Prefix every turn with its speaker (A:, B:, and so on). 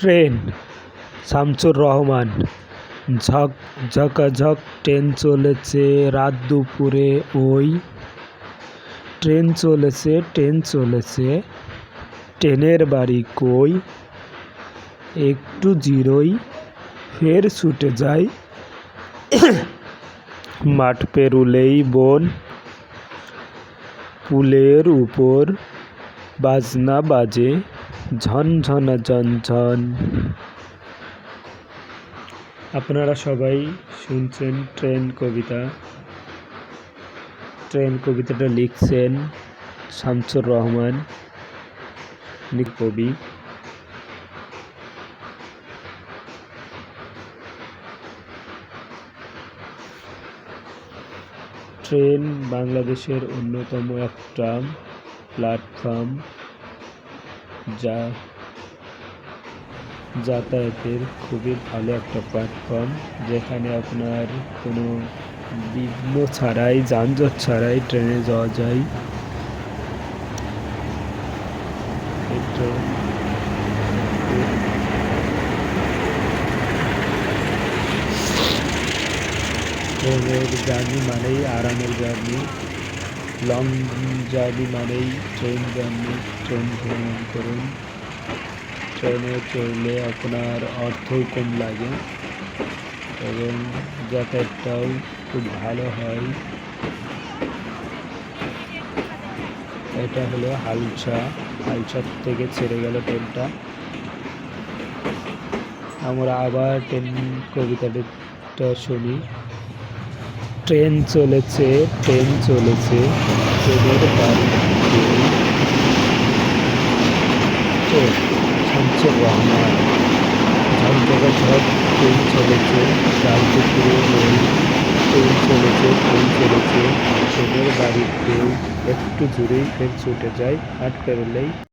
A: Train. Shamsur Rahman, ঝক, ঝকাঝক train চলেছে রাত দুপুরে। ওই ট্রেন চলেছে ট্রেন চলেছে। ট্রেনের বাড়ি কই? একটু জিরোই, ফের ছুটে যাই। মাঠ পেরুলেই বন, পুলের উপর বাজনা বাজে। ঝনঝনা ঝনঝন আপনারা সবাই শুনছেন ট্রেন কবিতা। ট্রেন কবিতাটা লিখছেন শামসুর রহমান কবি ট্রেন বাংলাদেশের অন্যতম একটা প্ল্যাটফর্ম। যা যাতায়াতের খুবই ভালো একটা প্ল্যাটফর্ম যেখানে আপনার কোনো বিঘ্ন ছাড়াই যানজট ছাড়াই ট্রেনে যাওয়া যায় ট্রেনের জার্নি মানেই আরামের জার্নি লং জার্নি মানেই ট্রেন জার্নি ট্রেন ভ্রমণ করুন। ট্রেনে চড়লে আপনার অর্থও কম লাগে এবং যাতায়াতটাও খুব ভালো হয়। এটা হলো হালসা হালসা থেকে ছেড়ে গেল ট্রেনটা আমরা আবার ট্রেন কবিতাটা শুনি। ট্রেন চলেছে ট্রেন চলেছে। ট্রেনের বাড়ি ট্রেন চলেছে ট্রেন চলেছে ট্রেন চলেছে ট্রেনের কেউ একটু জোরেই ট্রেন ছুটে যায় হাট পেরোলেই